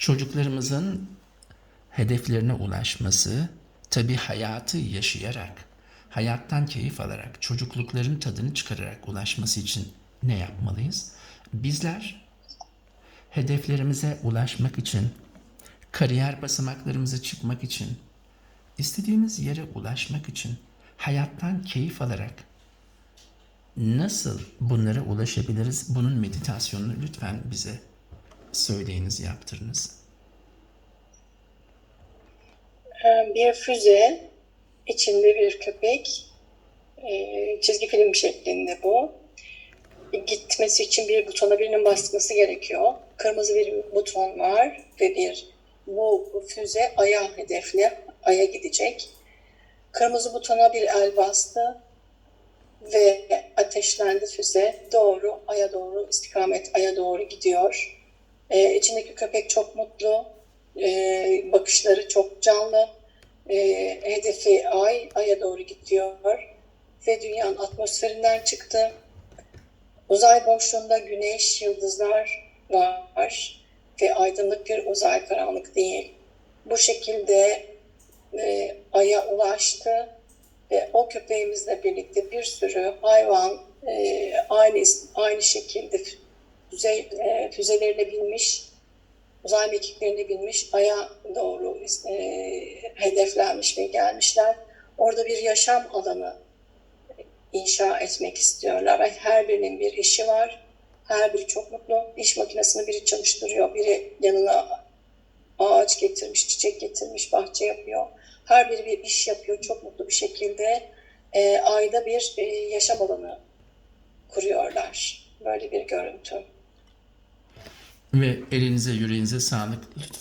Çocuklarımızın hedeflerine ulaşması tabii hayatı yaşayarak, hayattan keyif alarak, çocuklukların tadını çıkararak ulaşması için ne yapmalıyız? Bizler hedeflerimize ulaşmak için, kariyer basamaklarımıza çıkmak için, istediğimiz yere ulaşmak için hayattan keyif alarak nasıl bunlara ulaşabiliriz? Bunun meditasyonunu lütfen bize söyleyiniz, yaptırınız. Ee, Bir füze, içinde bir köpek, ee, çizgi film şeklinde bu. Gitmesi için bir butona birinin basması gerekiyor. Kırmızı bir buton var ve bir bu füze aya hedefli, aya gidecek. Kırmızı butona bir el bastı ve ateşlendi füze. Doğru, aya doğru, istikamet aya doğru gidiyor. Ee, içindeki köpek çok mutlu, ee, bakışları çok canlı. Ee, hedefi ay, aya doğru gidiyor ve dünyanın atmosferinden çıktı. Uzay boşluğunda güneş, yıldızlar var ve aydınlık bir uzay karanlık değil. Bu şekilde e, aya ulaştı ve o köpeğimizle birlikte bir sürü hayvan e, aynı aynı şekilde füze, e, füzelerine binmiş, uzay mekiklerine binmiş, aya doğru e, hedeflenmiş ve gelmişler. Orada bir yaşam alanı inşa etmek istiyorlar ve her birinin bir işi var. Her biri çok mutlu. İş makinesini biri çalıştırıyor, biri yanına ağaç getirmiş, çiçek getirmiş, bahçe yapıyor. Her biri bir iş yapıyor çok mutlu bir şekilde. E, ayda bir e, yaşam alanı kuruyorlar. Böyle bir görüntü. Ve elinize yüreğinize sağlık. Lütfen